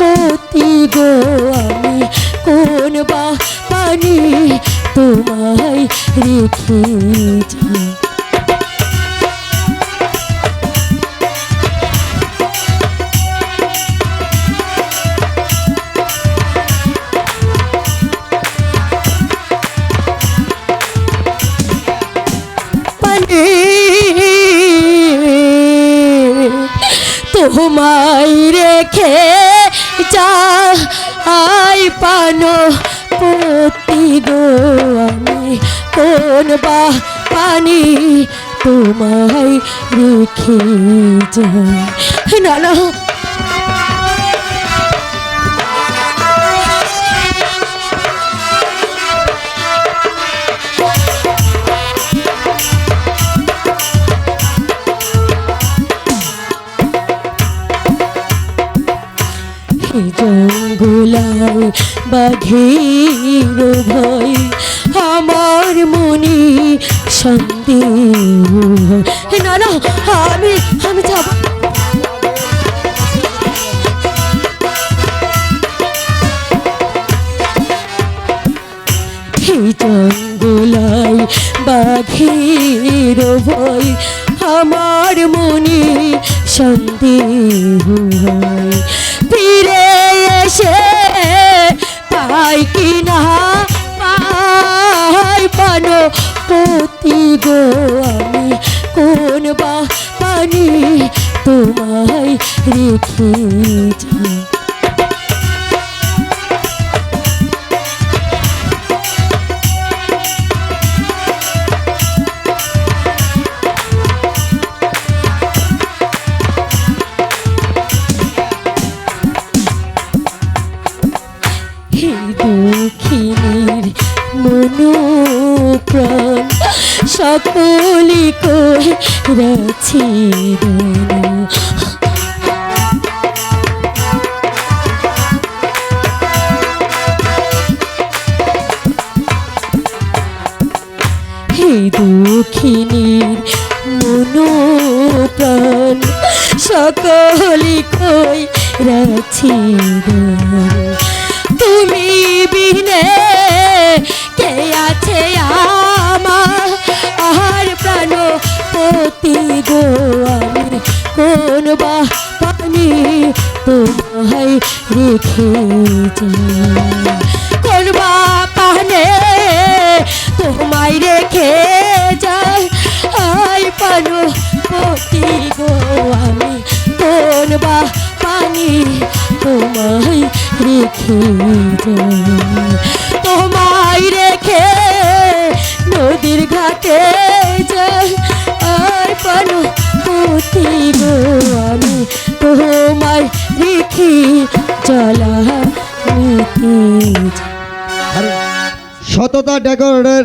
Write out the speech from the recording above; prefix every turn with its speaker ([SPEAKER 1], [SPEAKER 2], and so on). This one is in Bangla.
[SPEAKER 1] পতি গো আমি কোন বা পানি তোমায় রেখে যাই। তোমায় রেখে আই পানো পতি গো আমি। কোন বা পানি তোমায় রেখে যাই। না না। জঙ্গলায় বাঘের ভয়। আমার মনে হয়। না না, আমি আমি যাব। জঙ্গলায় বাঘের ভয়, আমার মনে সন্দেহ হয়। পাই কি না? পাই পানো পতি গো আমি। কোন বা পানি তোমায় রেখে যাই? দক্ষিণের মনোপ্রাণ সকলি হে দক্ষিণের মনোপ্রাণ সকলি কই বিনে কে আছে আমার? প্রাণ পতি গো আমি কোন বা পানি তোমায় রেখে কোন বা পানে তোমায় রেখে যাই তোমায় রেখে নদীর ঘাটে যাই আর পানো পতি গো আমি, তোমায় রেখে চলা যাই
[SPEAKER 2] সততা ডেকোরেটের